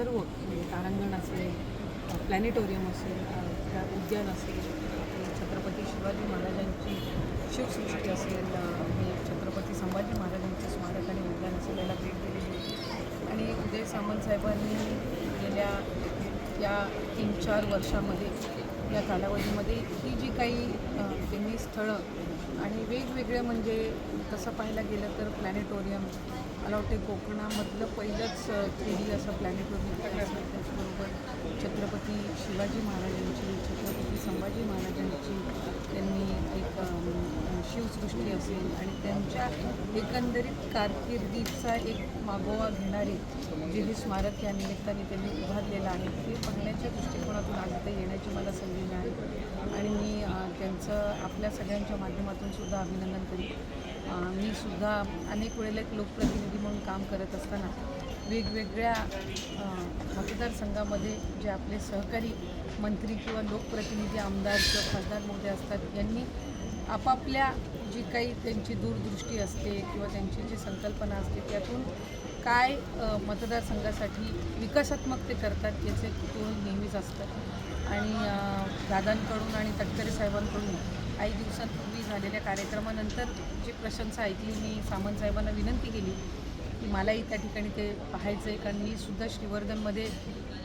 सर्व म्हणजे तारांगण असेल प्लॅनेटोरियम असेल त्या उद्यान असेल छत्रपती शिवाजी महाराजांची शिवसृष्टी असेल हे छत्रपती संभाजी महाराजांचे स्मारक आणि उद्यान असेल याला भेट दिलेली होती आणि उदय सामंत साहेबांनी गेल्या या तीन चार वर्षामध्ये या कालावधीमध्ये ही जी काही त्यांनी स्थळं आणि वेगवेगळे म्हणजे तसं पाहायला गेलं तर प्लॅनेटोरियम मला वाटते कोकणामधलं पहिलंच थ्री डी असं प्लॅनेटोरियम त्याचबरोबर छत्रपती शिवाजी महाराजांची छत्रपती संभाजी महाराजांची त्यांनी असेल आणि त्यांच्या एकंदरीत कारकिर्दीचा एक मागोवा घेणारी जे हे स्मारक या निमित्ताने त्यांनी उभारलेलं आहे ते पाहण्याच्या दृष्टिकोनातून आणता येण्याची मला संधी मिळाली. आणि मी त्यांचं आपल्या सगळ्यांच्या माध्यमातून सुद्धा अभिनंदन करीन. मी सुद्धा अनेक वेळेला एक लोकप्रतिनिधी म्हणून काम करत असताना वेगवेगळ्या मतदारसंघामध्ये जे आपले सहकारी मंत्री किंवा लोकप्रतिनिधी आमदार किंवा खासदार मोठे असतात यांनी आपापल्या जी काही त्यांची दूरदृष्टी असते किंवा त्यांची जी संकल्पना असते त्यातून काय मतदारसंघासाठी विकासात्मक ते करतात याचे कुतूहल नेहमीच असतं. आणि दादांकडून आणि तटकरे साहेबांकडून काही दिवसांपूर्वी झालेल्या कार्यक्रमानंतर जी प्रशंसा ऐकली मी सामंत साहेबांना विनंती केली की मलाही त्या ठिकाणी ते पाहायचं आहे कारण मी सुद्धा श्रीवर्धनमध्ये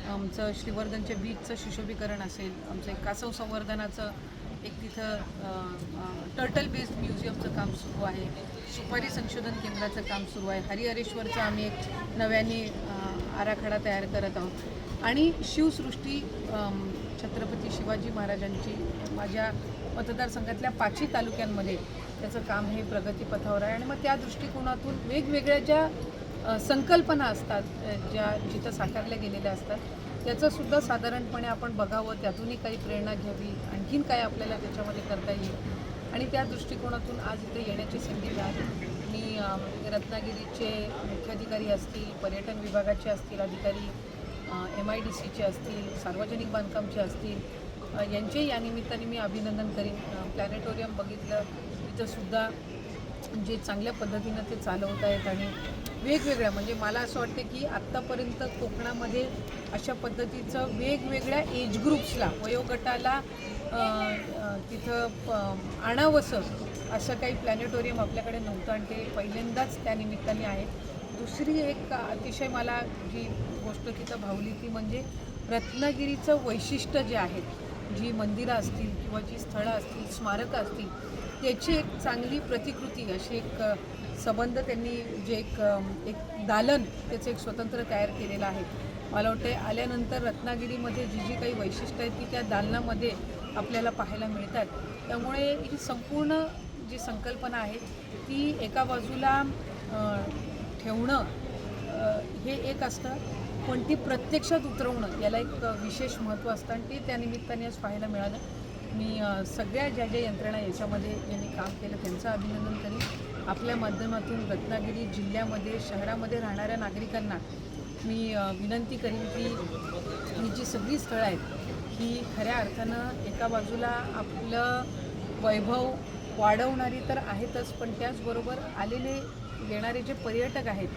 आमचं श्रीवर्धनच्या बीचचं सुशोभीकरण असेल आमचं एक कासव संवर्धनाचं एक तिथं टर्टल बेस्ड म्युझियमचं काम सुरू आहे. सुपारी संशोधन केंद्राचं काम सुरू आहे. हरिहरेश्वरचं आम्ही एक नव्याने आराखडा तयार करत आहोत. आणि शिवसृष्टी छत्रपती शिवाजी महाराजांची माझ्या मतदारसंघातल्या पाचही तालुक्यांमध्ये त्याचं काम हे प्रगतीपथावर आहे. आणि मग त्या दृष्टिकोनातून वेगवेगळ्या ज्या संकल्पना असतात ज्या जिथं साकारल्या गेलेल्या असतात त्याचंसुद्धा साधारणपणे आपण बघावं त्यातूनही काही प्रेरणा घ्यावी आणखीन काय आपल्याला त्याच्यामध्ये करता येईल. आणि त्या दृष्टिकोनातून आज इथे येण्याची संधी मिळाली. मी रत्नागिरीचे मुख्याधिकारी असतील पर्यटन विभागाचे असतील अधिकारी एम आय डी सीचे असतील सार्वजनिक बांधकामचे असतील यांचेही यांचे या निमित्ताने मी अभिनंदन करीन. प्लॅनेटोरियम बघितलं तिथंसुद्धा जे चांगल्या पद्धतीनं ते चालवत आहेत आणि वेगवेगळ्या म्हणजे मला असं वाटतं की आत्तापर्यंत कोकणामध्ये अशा पद्धतीचं वेगवेगळ्या एज ग्रुप्सला वयोगटाला तिथं प- आणावंसं असं काही प्लॅनेटोरियम आपल्याकडे नव्हतं आणि ते पहिल्यांदाच त्या निमित्ताने आहे दुसरी एक अतिशय मला जी गोष्ट तिथं भावली ती म्हणजे रत्नागिरीचं वैशिष्ट्य जे आहे जी मंदिरं असतील किंवा जी स्थळं असतील स्मारकं असतील त्याची एक चांगली प्रतिकृती अशी एक संबंध त्यांनी जे एक एक दालन त्याचं एक स्वतंत्र तयार केलेलं आहे. मला वाटते आल्यानंतर रत्नागिरीमध्ये जी जी काही वैशिष्ट्य आहेत ती त्या दालनामध्ये आपल्याला पाहायला मिळतात. त्यामुळे ही संपूर्ण जी संकल्पना आहे ती एका बाजूला ठेवणं हे एक असतं. पण ती प्रत्यक्षात उतरवणं याला एक विशेष महत्त्व असतं आणि ते त्या निमित्ताने आज पाहायला मिळालं. मी सगळ्या ज्या ज्या यंत्रणा याच्यामध्ये यांनी काम केलं त्यांचं अभिनंदन करीन. आपल्या माध्यमातून रत्नागिरी जिल्ह्यामध्ये शहरामध्ये राहणाऱ्या नागरिकांना मी विनंती करीन की ही जी सगळी स्थळं आहेत ही खऱ्या अर्थानं एका बाजूला आपलं वैभव वाढवणारी तर आहेतच पण त्याचबरोबर आलेले येणारे जे पर्यटक आहेत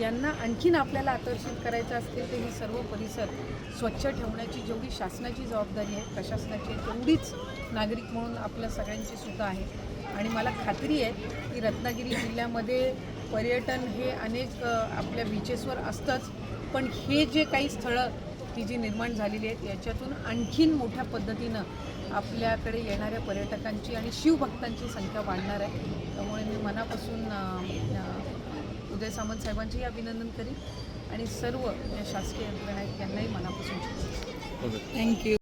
यांना आणखीन आपल्याला आकर्षित करायचं असतील तर ही सर्व परिसर स्वच्छ ठेवण्याची जेवढी शासनाची जबाबदारी आहे प्रशासनाची आहे तेवढीच नागरिक म्हणून आपल्या सगळ्यांची सुद्धा आहे. आणि मला खात्री आहे की रत्नागिरी जिल्ह्यामध्ये पर्यटन हे अनेक आपल्या बीचेसवर असतंच. पण हे जे काही स्थळं ही जी निर्माण झालेली आहेत याच्यातून आणखीन मोठ्या पद्धतीनं आपल्याकडे येणाऱ्या पर्यटकांची आणि शिवभक्तांची संख्या वाढणार आहे. त्यामुळे मी मनापासून उदय सामंत साहेबांचेही अभिनंदन करीन. आणि सर्व ज्या शासकीय यंत्रणा आहेत त्यांनाही मनापासून ओके. थँक्यू